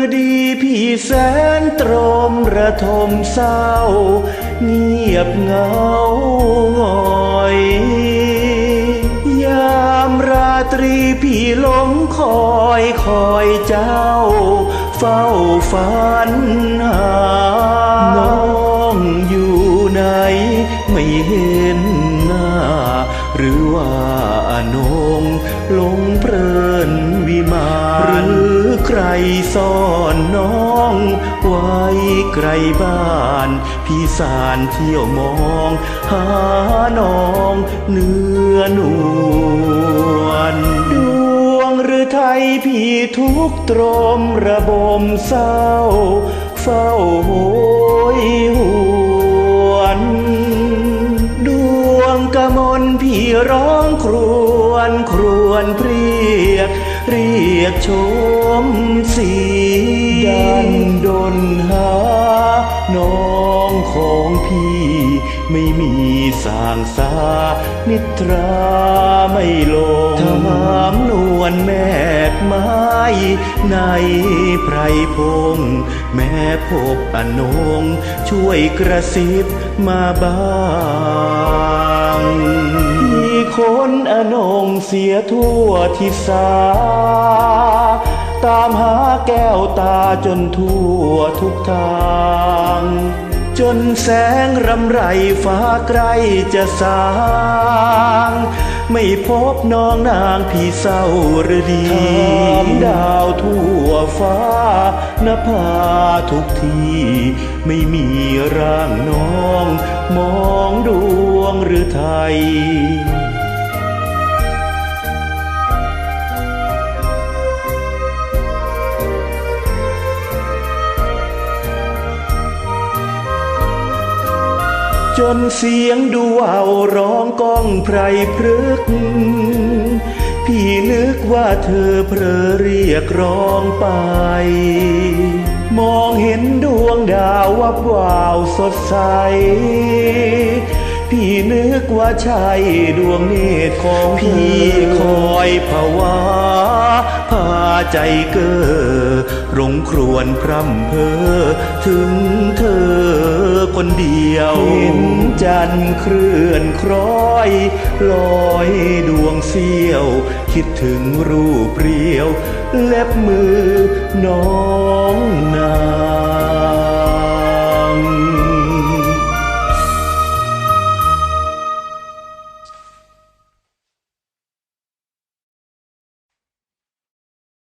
ฤดีพี่แสนตรมระทมเศร้า เงียบเหงาหงอย ยามราตรีพี่หลงคอยคอยเจ้า เฝ้าฝันหาน้องอยู่ไหนไม่เห็นหน้า หรือว่าอนงหลงเพลินวิมานหรือใครซ่อน ไกลบ้านพี่สารเที่ยวมอง หาน้องเนื้อนวลดวงหรือไทยพี่ทุกตรมระบมเศร้า เฝ้าโหยหวนดวงกมลพี่ร้องครวญครวญเรียก เรียกชมสีดัน น้องของพี่ไม่มีสางสา นิทราไม่ลงถามนวลแมกไม้ในไพรพง แม่พบอนง ช่วยกระซิบมาบ้างมีคนอนงเสียทั่วทิศา ตามหาแก้วตาจนทั่วทุกทาง จนแสงรำไรฟ้าใกล้จะสางไม่พบน้องนางพี่เศร้าหรือดีถามดาวทั่วฟ้านภาทุกที ไม่มีร่างน้อง มองดวงหรือไทย จนเสียงดูว่าวร้องก้องไพรพรึก พี่นึกว่าเธอเพลอเรียกร้องไป มองเห็นดวงดาววับวาวสดใส พี่นึกว่าใช่ดวงเนตรของพี่คอยภาวะพาใจเก้อรงครวญพร่ำเพอถึงเธอคนเดียวเห็นจันเคลื่อนคล้อยลอยดวงเสี้ยว คิดถึงรูปเปรียว เล็บมือน้องนา